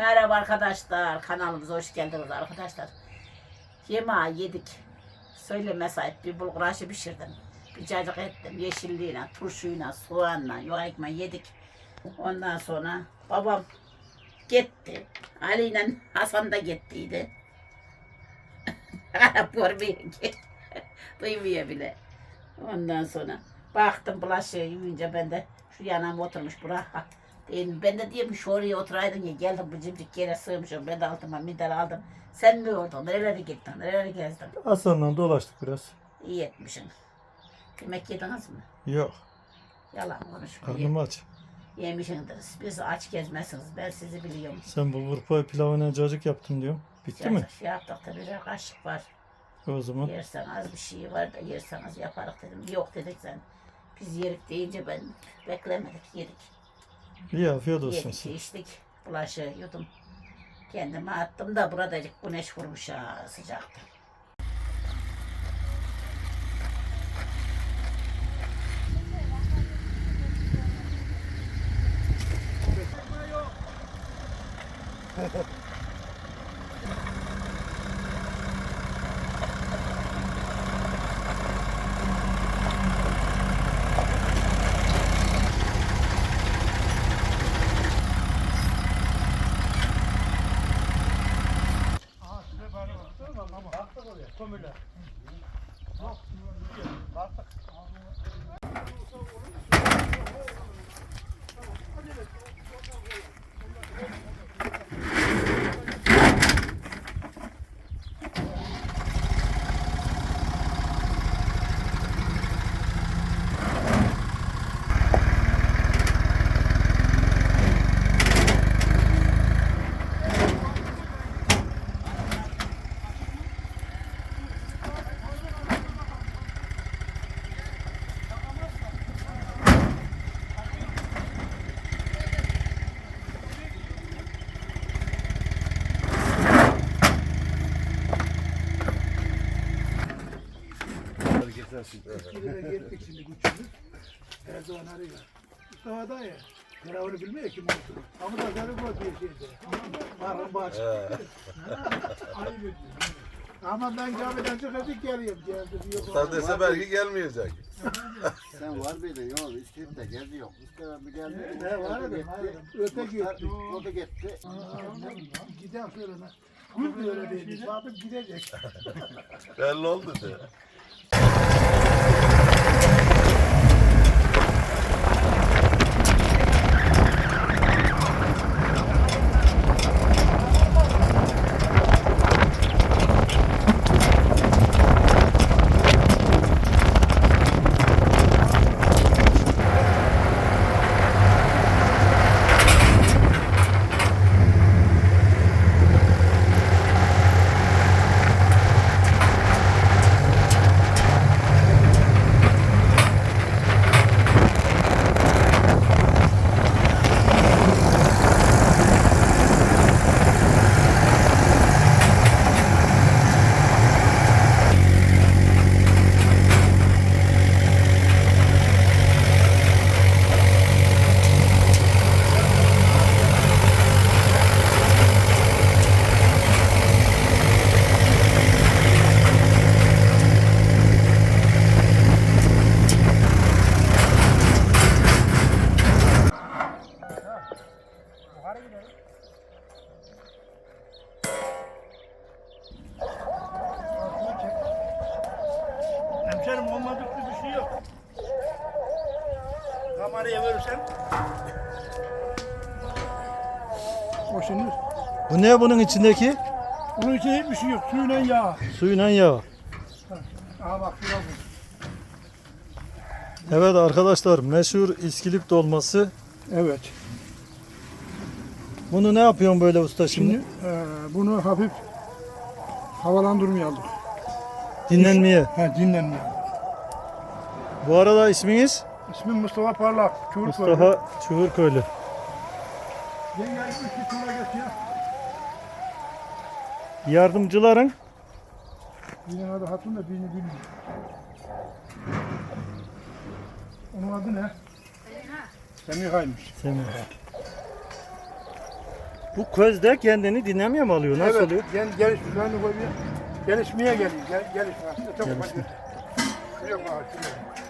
Merhaba arkadaşlar. Kanalımıza hoş geldiniz arkadaşlar. Yemeği yedik. Söyleme sahip bir bulgur aşı pişirdim. Bir cacık ettim. Yeşilliğine, turşuyla, soğanla, yoğurt ekmeği yedik. Ondan sonra babam gitti. Ali ile Hasan da gittiydi. Görmeye gitti. Duymuyor bile. Ondan sonra baktım bulaşığı yuyunca ben de şu yanıma oturmuş bura. Dedim, ben de diyorum şu oraya oturaydın ya geldim bu cimcik yere sığmışım. Ben de altıma midel aldım. Sen mi oldun? Nerelere gittin? Nerelere gezdin? Hasan'la dolaştık biraz. İyi etmişsin. Yemek yediniz mi? Yok. Yalan konuşma. Karnım aç. Yemişsiniz. Biz aç gezmezsiniz. Ben sizi biliyorum. Sen bu vurpa pilavına cacık yaptım diyorum. Bitti mi? Şey yaptık da birer kaşık var. O zaman Yersen az bir şey var da yerseniz yaparız dedim. Yok dedik sen. Biz yerik deyince ben beklemedik yedik. İyi afiyet olsun. Yedik içtik. Bulaşığı yudum. Kendime attım da buradacık güneş vurmuş ha Kombinat. Yok. Artık. Sıcaktı. Eskilere geldik şimdi güçlü. Erdoğan arıyor. Mustafa da ya. Kıravını bilmiyor ki Mustafa. Ama da garip o diye şeyde. Marhum bahçe. Ayıp ediyor. Ama ben camiden çıkacak geliyorum. Geldi diyor. Sen dese belki gelmeyecek. Sen var mıydın yol İskilip'te geldi yok. İskilip'te bir geldi. Ne var dedim. Öte gitti. O da gitti. Giden sonra. Gül de öyle değil. Babam gidecek. Belli oldu de. Şimdi. Bu ne bunun içindeki? Bunun için hiçbir şey yok. Suyla yağ. Suyla yağ. Aha bak şurada bu. Evet arkadaşlar meşhur İskilip dolması. Evet. Bunu ne yapıyorsun böyle usta şimdi? Şimdi eee, bunu hafif havalandırmaya aldık. Dinlenmeye. Ha dinlenmeye. Bu arada isminiz? İsmim Mustafa Parlak. Çuğur Mustafa Çuhurköylü. Yenge iki tura geç ya. Yardımcıların Birinin adı Hatun da birini bilmiyor. Onun adı ne? Semiha'ymış. Semih. Bu közde kendini dinlemeye mi alıyor? Nasıl oluyor? Gel, geliş düzenli koyuyor. Gelişmeye geliyor. Gel, gelişme Gelişme. Şuraya bak, şuraya.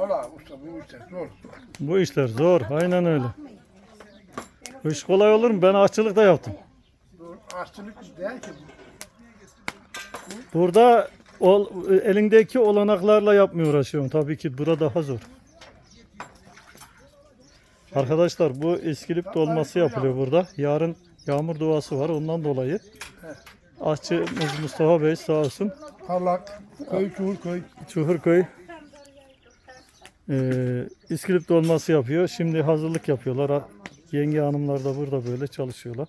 Valla usta bu işte zor. Bu işler zor. Aynen öyle. Bu iş kolay olur mu? Ben aşçılık da yaptım. Aşçılık değil ki bu. Burada ol, elindeki olanaklarla yapmıyor uğraşıyorum. Tabii ki burada daha zor. Arkadaşlar bu iskilip dolması yapılıyor burada. Yarın yağmur duası var ondan dolayı. Aşçımız Mustafa Bey sağ olsun. Parlak, köy, çuğur köy. Çuhurköy eee iskilip dolması yapıyor. Şimdi hazırlık yapıyorlar. Yenge hanımlar da burada böyle çalışıyorlar.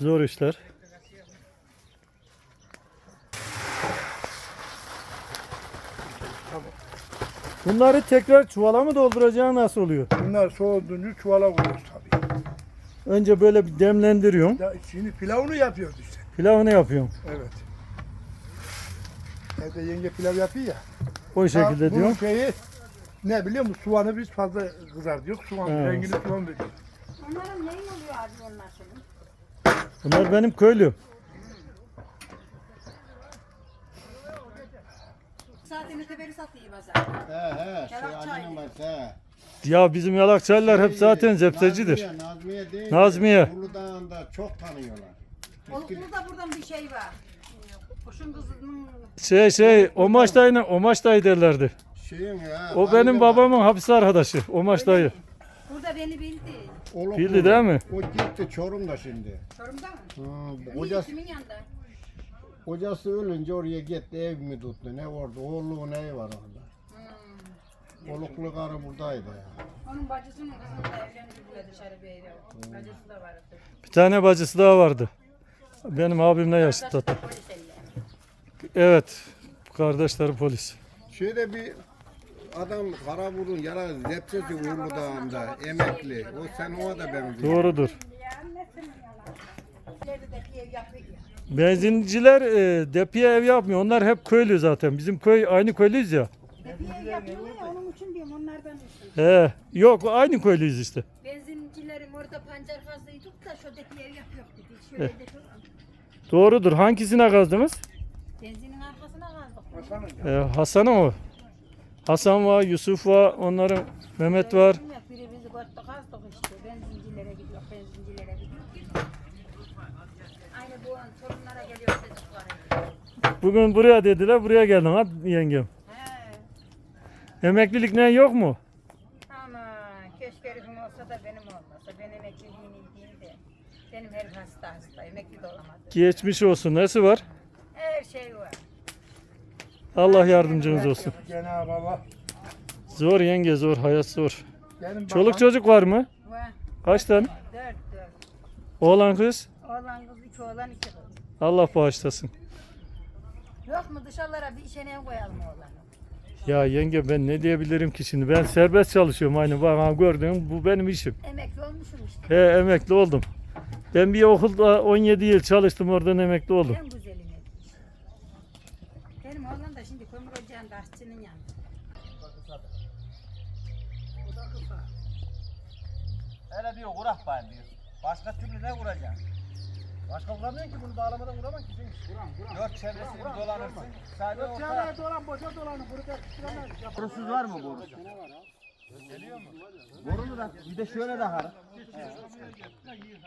Zor işler. Bunları tekrar çuvala mı dolduracağı nasıl oluyor? Bunlar soğuduğunca çuvala koyuyoruz tabii. Önce böyle bir demlendiriyorum. Ya şimdi pilavını yapıyoruz işte. Pilavını yapıyorum. Evet. Evde yenge pilav yapıyor ya. O şekilde Ha, bunun diyorum. şeyi ne biliyor musun? Soğanı biz fazla kızartıyoruz. Soğan, Evet. rengini soğan veriyoruz. Onların neyi oluyor abi onlar senin? Bunlar benim köylü. Zaten öteberi satayım azar. He he şey Yalan çay. acının var he. Ya bizim yalakçılar hep zaten zepsecidir. Nazmiye, Nazmiye değil. Nazmiye. Uludağ'ında çok tanıyorlar. Burada buradan bir şey var. Kuşun kızının Şey şey Omaç dayı Omaç dayı derlerdi. Şeyin ya. O benim babamın hapis arkadaşı. Omaç dayı. burada beni bildi. Oluklu. Bildi değil mi? O gitti Çorum'da şimdi. Çorum'da mı? Ha, Niye kocası, kimin yanında? kocası ölünce oraya gitti ev mi tuttu ne orada oğlu ne var orada. Hmm. Oluklu karı buradaydı ya. Onun bacısının kızını da evlendirdiler dışarı bir yere. Bacısı da vardı. Bir tane bacısı daha vardı. Benim abimle. Polis elle. Evet. Kardeşleri polis. Şöyle bir adam Karaburun yara zepsesi Uludağ'ında emekli. O sen ona da benziyor. Doğrudur. De. Benzinciler e, depiye ev yapmıyor. Onlar hep köylü zaten. Bizim köy aynı köylüyüz ya. Bir ev yapıyorlar ya onun için diyorum onlardan düşün. He. Yok aynı köylüyüz işte. Benzincilerin orada pancar kazıydık da şuradaki ev yapıyor dedi. Şöyle de şu- Doğrudur. Hangisine kazdınız? benzinin arkasına kazdık. Hasan'ın E, Hasan'ı mı? Hasan var, Yusuf var, onların Mehmet var. Bilmiyorum, Biri bizi götte kazdık işte. Benzincilere gidiyor, benzincilere gidiyor. Aynı bu an sorunlara geliyor çocuklara. Bugün buraya dediler, buraya geldin ha yengem. He. Emeklilik ne yok mu? Ama keşke herifim olsa da benim olmasa. Ben emekliliğini değil de. Benim herif hasta hasta. Emekli de olamadı. Geçmiş olsun. Nesi var? Her şey var. Allah yardımcınız olsun. Cenab-ı Allah. Zor yenge zor, hayat zor. Benim Çoluk babam- çocuk var mı? Var. Kaç tane? Dört dört. Oğlan kız. Oğlan kız iki oğlan iki kız. Allah bağışlasın. Yok mu dışarılara bir işe koyalım oğlanı? Ya yenge ben ne diyebilirim ki şimdi? Ben serbest çalışıyorum aynı bana gördüğün bu benim işim. Emekli olmuşum işte. He emekli oldum. Ben bir okulda 17 yıl çalıştım oradan emekli oldum. En etmiş. Benim oğlan da şimdi kömür ocağında aşçının yanında. Hele diyor kurak ben diyor. Başka türlü ne vuracaksın? Başka vuramıyorsun ki bunu bağlamadan vuramam ki. Vuram, vuram. Dört çevresini bir dolanırsın. Sadece orta. Çevre dolan boşa dolanın. Burada kıştıramaz. Borusuz var mı borusu? Geliyor mu? Borulu da bir de şöyle takar.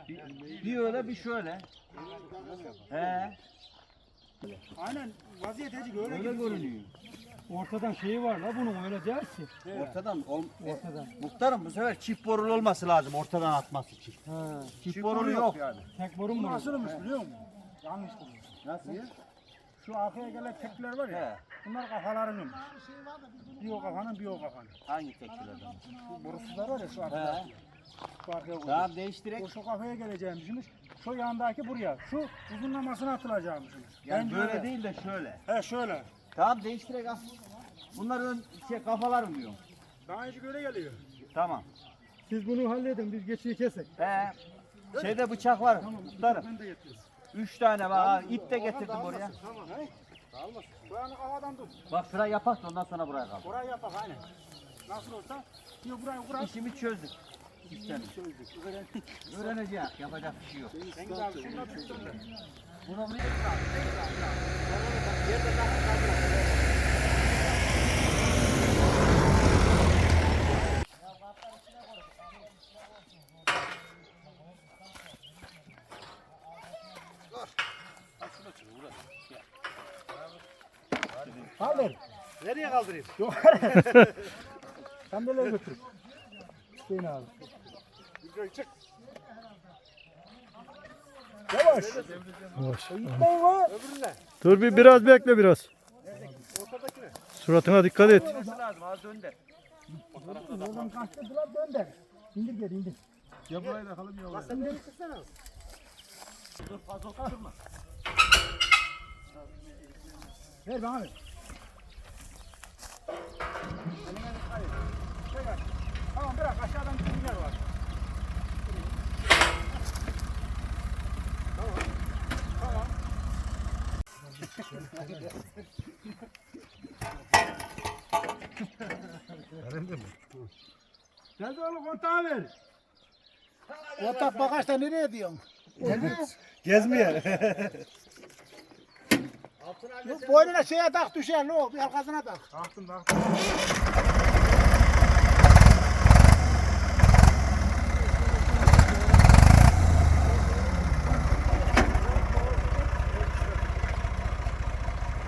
Bir, bir öyle bir şöyle. He. Aynen vaziyeteci öyle Öyle görünüyor. Ortadan şeyi var la bunun öyle ki. Ortadan, ol, ortadan. Muhtarım bu sefer çift borulu olması lazım ortadan atması için. Çift, borulu yok. yani. Tek borun mu? Nasılmış biliyor musun? Yanlış bulmuş. Nasıl? Şu arkaya gelen tekler var ya. He. Bunlar kafalarının. Bir o kafanın bir o kafanın. Hangi tekçilerden? Bu borusuzlar var ya şu arkada. He. Şu arkaya koyuyor. Tamam değiştirek. O şu kafaya geleceğimmişsiniz. Şu yandaki buraya. Şu uzunlamasına atılacağımmışsınız. Yani Bence böyle öyle. değil de şöyle. He şöyle. Tamam değiştirek al. Bunlar ön şey kafalar mı diyorum? Daha önce böyle geliyor. Tamam. Siz bunu halledin biz geçiyi kesek. He. Şeyde bıçak var. Tutarım. Ben de getiririz. Üç tane var. Ha, İp de getirdim oraya. Tamam he. Dağılmasın. Buranı havadan tut. Bak şurayı yapak da ondan sonra buraya kal. Orayı yapak aynen. Nasıl olsa diyor burayı kurar. İşimi çözdük. İşten. Öğreneceğiz. Yapacak bir şey yok. Bunu buraya Kaldır. Nereye kaldırayım? Yok. Sandalye götür. Hüseyin abi. Yukarı çık. Yavaş. Yavaş. Gitmeyin lan. Öbürüne. Dur bir biraz bekle biraz. Ortadakine. Suratına dikkat et. lazım. Az önde. Oradan kaçtı durar dön der. İndir geri indir. Ya burayı da kalın ya. Sen geri çıksana. Dur fazla oturma. Ver bana ver. Eline dikkat et. Şey ver. Tamam bırak aşağıdan kimler var. Tamam. Tamam. Gel oğlum kontağı ver. Kontak bagajda nereye diyorsun? Gezmeye. Bu boynuna şeye tak düşer ne o? Bir arkasına tak. Taktım taktım.